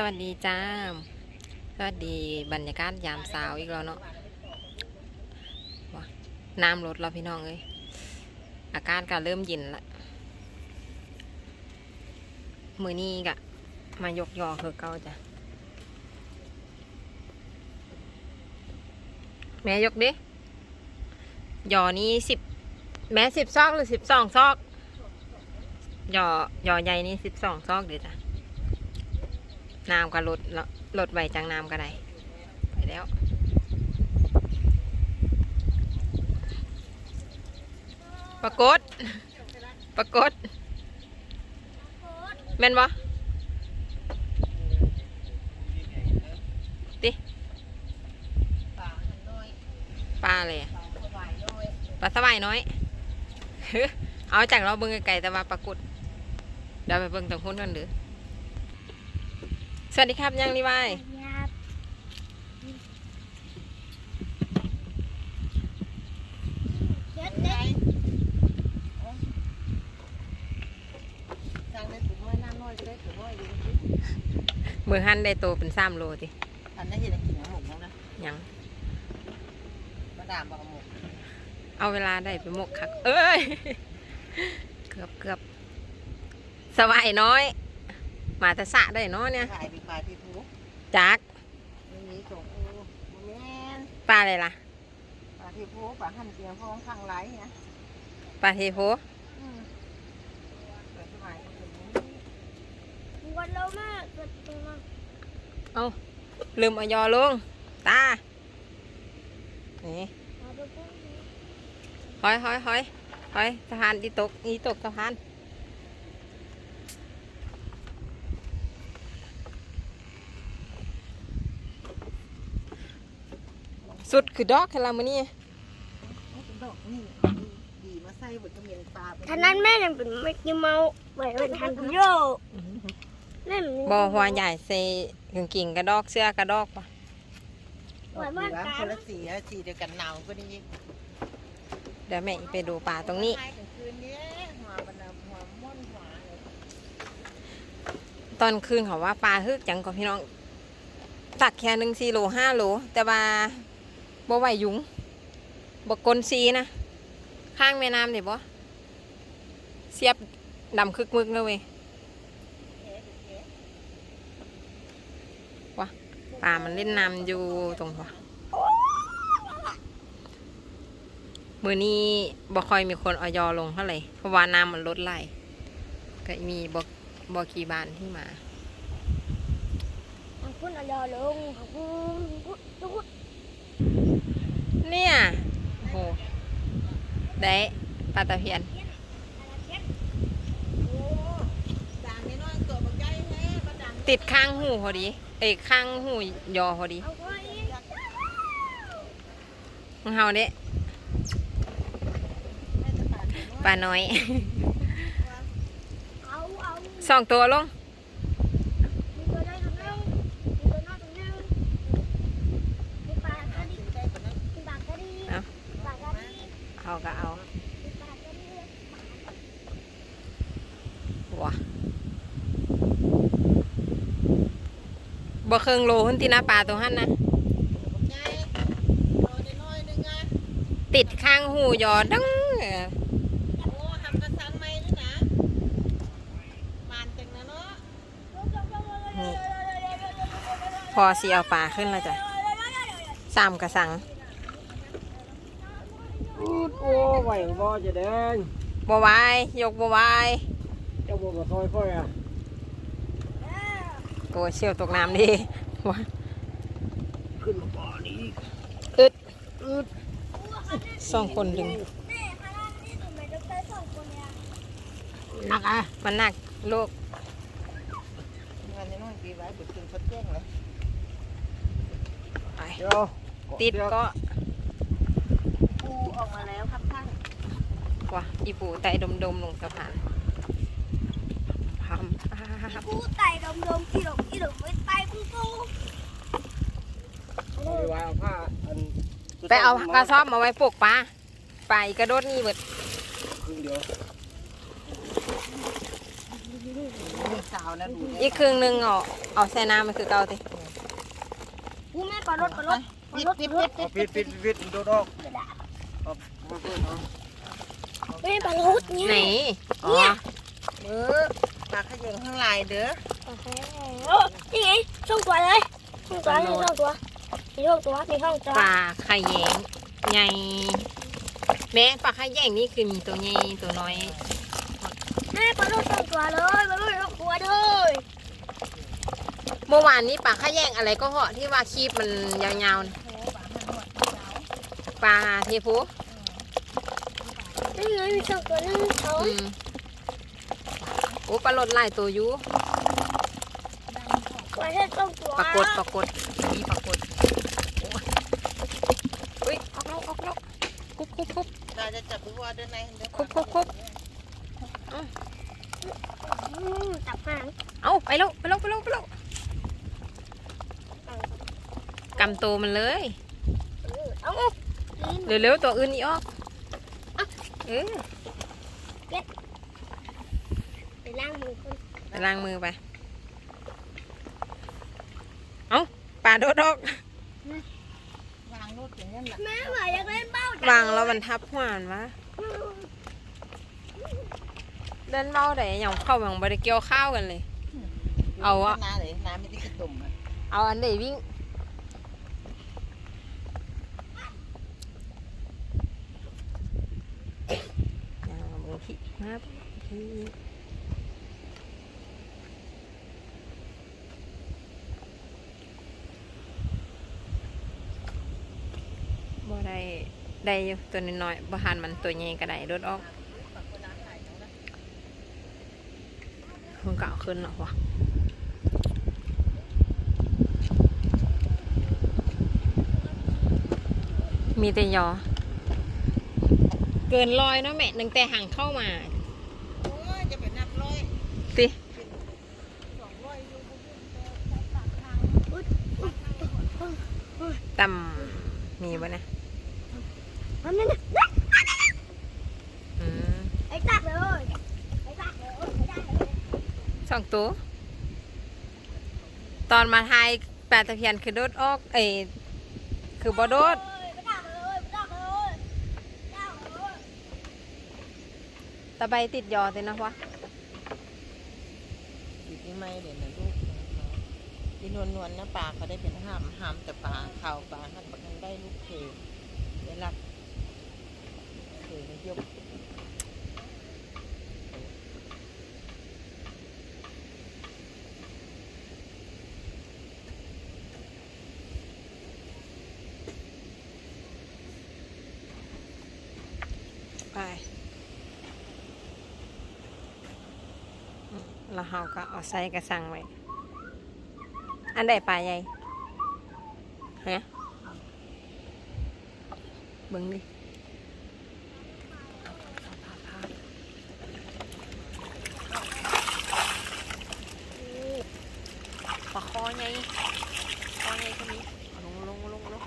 สวัสดีจ้า สวัสดีบรรยากาศยามเช้าอีกแล้วเนาะน้ำลดแล้วพี่น้องเอ้ยอากาศก็เริ่มเย็นละ มือนี้กะ มายกยอคือเก้าจ้ะ แม่ยกดิ ยอนี้สิบ แม่สิบซอกหรือสิบสองซอก ยอยอใหญ่นี่สิบสองซอกเดี๋ยวจ้ะ น้ำก็ลดละลดไวจังน้ำก็ได้ไปแล้วปรากฏปรากฏแม่นบ่ติปลาเลยปลาสบายน้อย เอาจากเราเบิ่งไกลๆแต่ว่าปรากฏเดี๋ยวไปเบิ่งตรงหุ้นกันเด้อ วัสดีครับยังรีไวายครับเด็ดเด็ดจางได้ถุงน้อยน้ำน้อยจะได้ถุงน้อยอยู่มือหั่นได้โตเป็นสามโลติอันนี้เห็นกินหมกแล้วนะยังมาดามบอกหมกเอาเวลาได้ไปหมกคัก เอ้ย เกือบเกือบสบายน้อย มาแต่สะได้เนาะเนี่ยถ่ายปีปลายพี่ผู้จักไม่มีส่งโอ้แม่นปลาอะไรล่ะปลาพี่ผู้ปลาหั่นเตียงพ้องข้างไหลเนี่ยปลาเทโพอืมเปิดสบายก็เป็นอย่างนี้วันเรามากเกิดตัวมากเอาลืมเอายอลงตานี่เอาไปปุ๊บหอยหอยหอยหอยสะพานอีตกอีตกสะพาน สุดคือดอกแค่ละมือนี่เอาเป็นดอกนี่ดีมาใส่บนกระเมียนปลาไปท่านั้นแม่ยังเป็นไม่กินเมาไหวเป็นทันโยนั่นบอหัวใหญ่ใส่กางกิ่งกระดอกเสื้อกระดอกปะดอกเหลืองคนละสีอะสีเดียวกันหนาวก็ดีเดี๋ยวแม่ไปดูป่าตรงนี้กลางคืนเนี้ยหัวบันดาหัวม่อนหัวเลยตอนคืนเขาว่าปลาฮึกจังก็พี่น้องตักแค่หนึ่งสี่โลห้าโลแต่ว่า บ่ไหวยุงบ่กลนซีนะ ข้างแม่น้ำเดี๋ยวบ่เสียบดำคึกมึกเลยเว้ยว้าปลามันเล่นน้ำอยู่ตรงวะมือนี้บ่ค่อยมีคนเอยอลงเท่าไหร่เพราะว่าน้ำมันลดไหลก็มีบ่บ่กี่บานที่มาขอบคุณอายอลงขอบคุณ เนี่ยโอ้โหได้ปลาตะเพียนติดข้างหูพอดีเอ้ข้างหูยอพอดีเอาไว้ของเฮาเด้แม่จะปลาตัวน้ยปลาน้อยสองตัวลง มีตัวได้ตัวนึงมีตัวน้อยตัวนึงมีปลาก็ หา ดี กินใกล้กว่านั้น มีปลาก็ดีปลาก็ดี เอาก็เอามีปลาก็ดีว้าบ่เครื่องโลหุ่นที่หน้าปลาตัวหันนะบักใหญ่ตัวน้อยๆนึงอะติดข้างหูยอดังเออโอ้ทำกระสังไหมด้วยนะมานจังนะเนาะนี่พอสีเอาปลาขึ้นแล้วจ้ะสามกระสังอูด โอ้ไหวบ่จะเดินบัววายยกบัววายเจ้าบ่มาซอยค่อยอะโอ้ยเชี่ยวตกน้ำดีว้าขึ้นมาบ่อนี้อึดอึดสองคนดึงนี่พนันนี่ทำไมต้องใช้สองคนเนี่ยหนักอะมันหนักลูกงานน้อยๆปีไว้บุญถึงฟัดแจ้งเลยไปเดี๋ยวติดก็ ปูออกมาแล้วครับท่านว่ะอีปูไตดมๆลงสะพานพามพามกูไต่ดมดมอีดมอีดมไม่ไต่กูกูเอาไปไว้เอาผ้าอันไปเอากระสอบมาไว้ปลูกปลาไปกระโดดนี่เบิดครึ่งเดียวมีสาวนะดูอีกครึ่งหนึ่งเอาเอาใส่น้ำมันคือเก่าติกูแม่ปลารถปลารถปลารถปิดปลารปิถดปิดเอาปิดปิดปิดโดดออก เอาเอาเพิ่มเอาแม่ปลารถเนี่ยไหนอ๋อเด้อปลาขยงข้างลายเด้อโอ้นี่ไงช่องตัวเลยช่องตัวนี่ช่องตัวมีช่องตัวมีช่องตัวปลาไข่แยงใหญ่แม่ปลาไข่แยงนี่คือมีตัวใหญ่ตัวน้อยแม่ปลารถช่องตัวเลยปลารถช่องตัวเลยเมื่อวานนี้ปลาไข่แยงอะไรก็เหาะที่ว่าคีบมันยาวๆน่ะปลาเทพู นี่ไงมีช่องตัวนึงสองอืมโอ้ปลาลดหลายตัวอยู่ตัวแค่ช่องตัวปรากฏปรากฏมีปรากฏโอ้ยอุ้ยออกแล้วออกแล้วคุบคุบคุบตาจะจับหัวเด้อในเด้อคุบคุบคุบอืมจับหางเอาไปแล้วไปแล้วไปแล้วไปแล้วกำตัวมันเลย เอาเร็วๆตัวอื่นนี่ออก เออไปล้างมือคนไปล้างมือไป เอาปลาโดดออกวางรถอย่างนั้นแหละแม่เหมือนอยากเล่นเบ้าจัวางแล้วมันทับหัวมันวะเดินเบ้าไหนอย่างเข้าอย่างบริเกี่ยวข้าวกันเลย เอาอะน้าเลยน้าไม่ได้กระตุ่มอะเอาอันไหนวิ่งอย่าบางทีมาบบ่ได้ได้อยู่ตัวน้อยๆบ่หันมันตัวใหญ่ก็ได้รถออกเพิ่งกล่าวขึ้นหรอวะมีแต่ยอ เกินรอยเนาะแม่หนึ่งแต่ห่างเข้ามา โอ้ยจะไปนับร้อย ติ สองร้อยอยู่ ตำมีบ่นะมันนั่นน่ะอืมไอ้ตักเลยไอ้ตักเลยไม่ได้เลยสองตัว ตอนมาไทยปลาตะเพียนคือโดดออกเอยคือบ่โดดไม่ตักเลยไม่ตักเลยไม่ตักเลยตะไบติดยอตินะวะ อยู่ที่ไม่เดี๋ยวนะลูก ที่นวลนวลๆนะปลาเขาได้เป็นห้ามห้ามแต่ปลาข่าวปลาหันบักได้ลูกเคได้รักเคยยกไปอืมแล้วเราก็เอาใส่กระสังไว้ อันใดปลาใหญ่ฮะเบิ่งดิปลาคอไงคอไงคนนี้เอาลงลงลงลง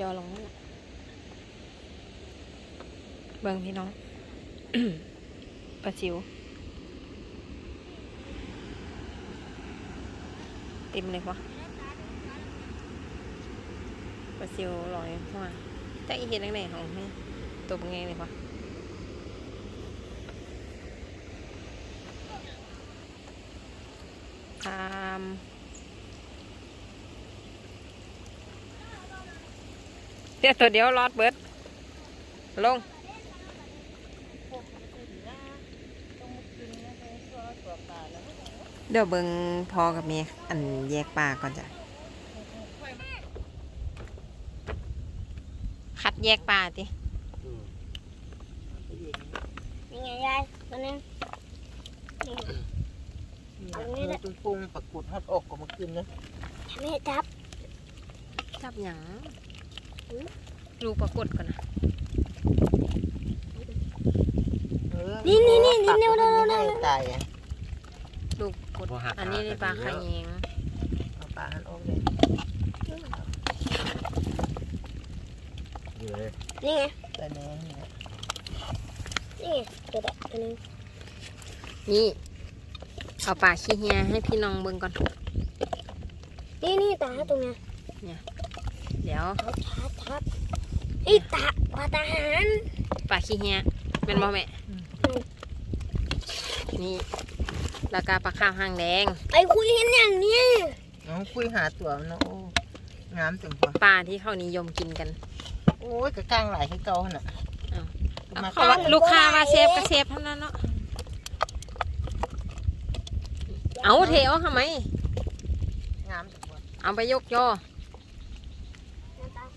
ย่อลงนั่นน่ะเบิ่งพี่น้อง ปลาจิ๋ว เต็มเลยวะปลาจิ๋วลอยหัวแต่อีเห็นแรงๆของแม่ตัวเป็นไงเลยวะตามเดี๋ยวตัวเดียวรอดเบิดลงมุดกินนะไปตัวตัวปลาแล้ว เดี๋ยวเบิงพอกับเมียอันแยกปลาก่อนจ้ะ คัดแยกปลาติอืมนี่ไงยายตัวนึงนี่แหละตุ้งปุงปรากฏฮอดอกก็มากินนะแม่จับ จับหยังดูปรากฏก่อนนะ นี่นี่นี่นี่ตักเร็วมัเร็วนเร็ไม่วได้ตายอะ ดูปรากฏอันนี้ในปลาขะแยงเอาปลาหันออกเลยอยู่เลยนี่ไงแต่แน่เนี่ยนนี่ตัวแดกตัวนึงนี่เอาปลาขี้เฮียให้พี่น้องเบิ่งก่อนนี่นี่ตาตรงเนี้ยเดี๋ยวทับทับทับนี่ตาปลาทหารปลาขี้เฮียเป็นบ่แม่นี่ แล้วก็ปลาข้าวหางแดงไอ้คุยเห็นอย่างเนี้ยน้องคุยหาตัวมันเนาะโอ้งามจังพอปลาที่เขานิยมกินกันโอ้ยกระก้างหลายให้เก่าหั่นน่ะอ้าวเอามาเขาว่าลูกค้าว่าเชฟก็เชฟเท่านั้นเนาะเอาเทเอาทำไมงามจังพอเอาไปยกย่อ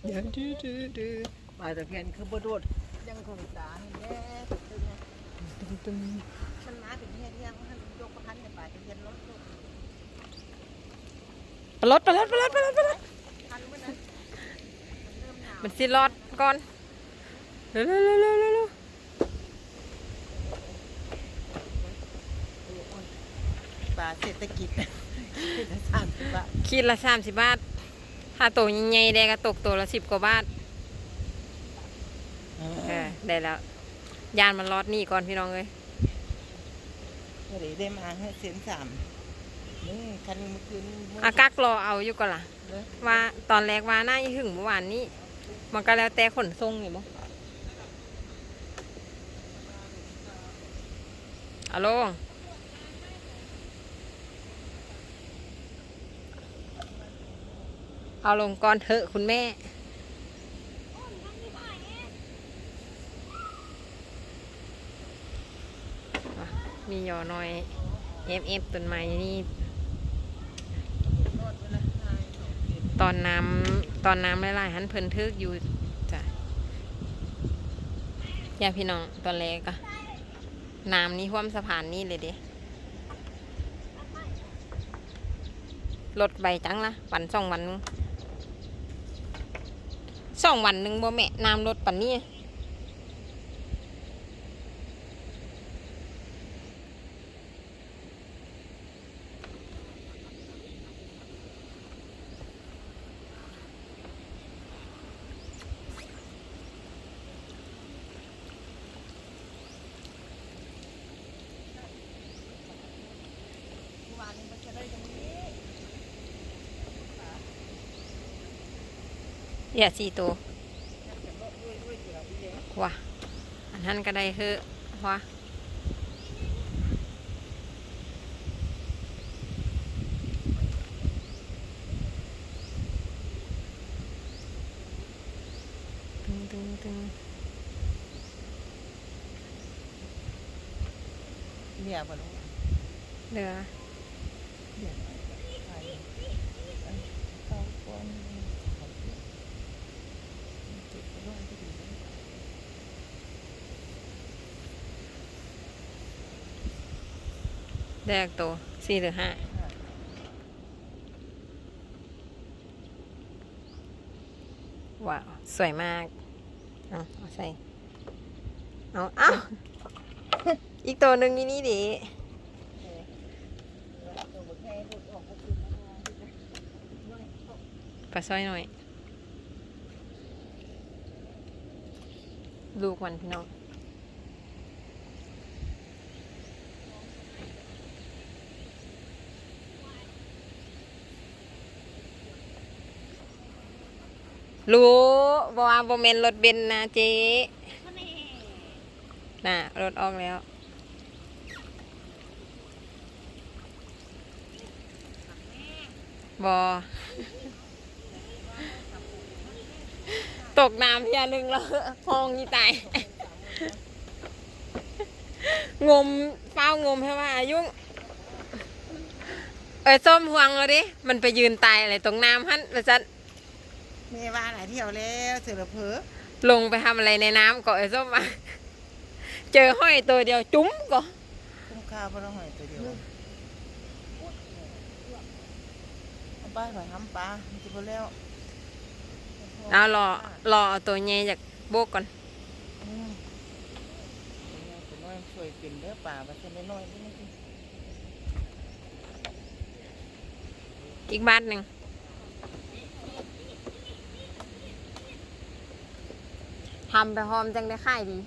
เดี๋ยวดื้อดื้อดื้อปลาตะเพียนคือบ่โดดยังคงตาให้แน่ตึงนะตึงๆมันมาถึงเฮ็ดยังมันย กประคันให้ปลาตะเพียนรถลูกปลดปลดปลดปลดปลดคันมันนะมันเริ่มหนาวมันสิรอดก่อนเร็วเร็วเร็วเร็วเร็วเร็วปลาเศรษฐกิจสามสิบบาทขีดละสามสิบบาทถ้าโตวใหญ่ๆได้ก็ตกตัวละสิบกว่าบาทเออได้แล้วยานมันรอดนี่ก่อนพี่น้องเลย เดี๋ยวได้มาให้เส้นสามนี่คันนี้เมื่อคืนมื้อากักรอเอาอยู่ก่อนล่ะเลยว่าตอนแรกว่าน่าจะถึงเมื่อวานนี้ มันก็แล้วแต่ขนส่งอยู่มั้งอะโลงเอาลงก่อนเถอะคุณแม่ มีหยอหน่อยเอฟเอฟต้นไม้นี่ตอนน้ำตอนน้ำไล่ๆหันเพิ่นทึกอยู่จ้ะยาพี่น้องตอนแรกอะน้ำนี่ท่วมสะพานนี่เลยเด้รถใบจังละวันสองวันหนึงสองวันหนึ่งบ่แม่น้ำรถปันนี่ อย่าสี่ตัวว่ะอันนั้นก็ได้เถอะว่ะตึงตึงตึงเมียบ่รู้เดือ เมียไปไปเข้าก่อนเขาเที่ยวเก็บไปไว้ก็ดีนะ แรกตัวสี่หรือห้าว้าว สวยมาก เอาเอาใส่ เอาเอาอีกตัวหนึ่งนี่นี่ดิเออตัวบ่แค่หลุดออกก็คือมันเอาไปลาปลาสร้อยหน่อย ลูกมันพี่น้อง รู้บว่าโบเมนรถเบนนะเจ๊น่ะ รถออกแล้ว บอ ตกน้ำเพียหนึ่งแล้วห้องนี่ตาย งมเฝ้างมให้ว่ายุ่งเอ้ยส้มห่วงเลยดิ มันไปยืนตายอะไรตรงน้ำฮั่นแล้วจัน แม่ว่าหลายเที่ยวแล้วเสือเผลอลงไปทำอะไรในน้ำก็ไอ้ส้มมาเจอห้อยตัวเดียวจุ้มก็คุ้มค่าเพราะเราหอยตัวเดียวเอาไปหอยห้ำปลามันจะพอแล้วเอารอรอเอาตัวใหญ่จากโบกก่อนอืมตัวน้อยช่วยเป็นเด้อป่าว่าจะน้อยๆนี่มันอีกบ้านหนึ่ง ทำไปหอมจังได้ค่ายดี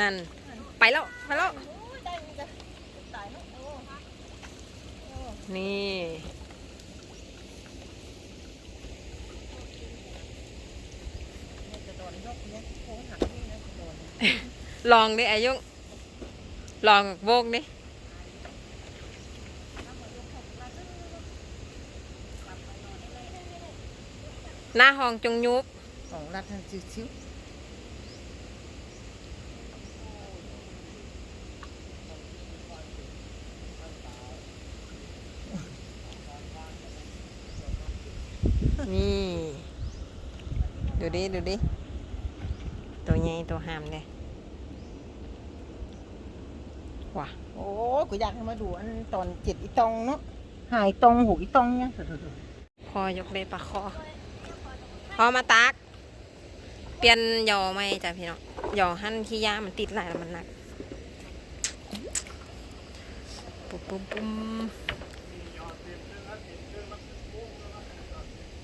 นั่น ไปแล้ว ไปแล้ว นี่ ลองดิอายุลองโบกดิหน้าห้องจงยุบของรัฐทันชิวนี่ ดูดิ ดูดิ ตัวใหญ่ตัวหามเลยว้าๆโอ้ยกูอยากให้มาดูอันตอนเจ็ดอีตองเนาะหายตองหูอีตองเนี่ยพอยกเลยปลาคอพอมาตัก เปลี่ยนยอไหมจ้ะพี่น้องยอหั่นขี้ยามันติดหลายแล้วมันหนักปุ๊บปุ๊บปุ๊บ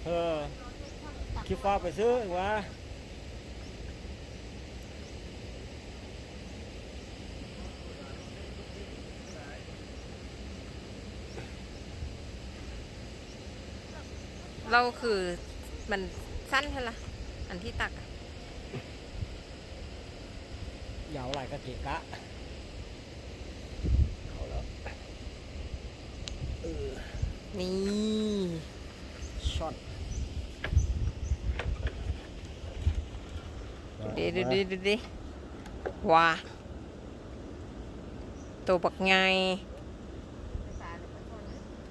เออคิดฟ้าไปซื้ออีกวะ เราคือมันสั้นใช่ละอันที่ตักอะยาวหลายกะเกะกะเอาแล้วเออนี่ช็อตดูดิดูดิดูดิว้าตัวบักไง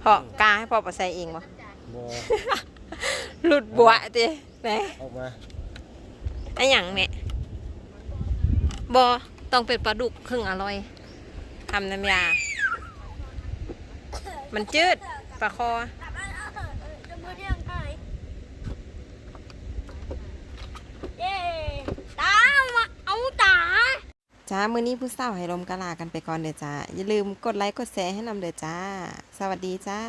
เหาะกาให้พ่อปะใส่เองบ่บอ หลุดบัวติไหนออกมาไอ้หยังเนี่ยบอต้องเป็นปลาดุกครึ่งอร่อยทำน้ำยา มันจืดปลาคอจะมือเรียงไงเย้ตามาเอาตา จ้า มื้อนี้ผู้สาวให้ลมกะลากันไปก่อนเด้อจ้า อย่าลืมกดไลค์กดแชร์ให้นำเด้อจ้า สวัสดีจ้า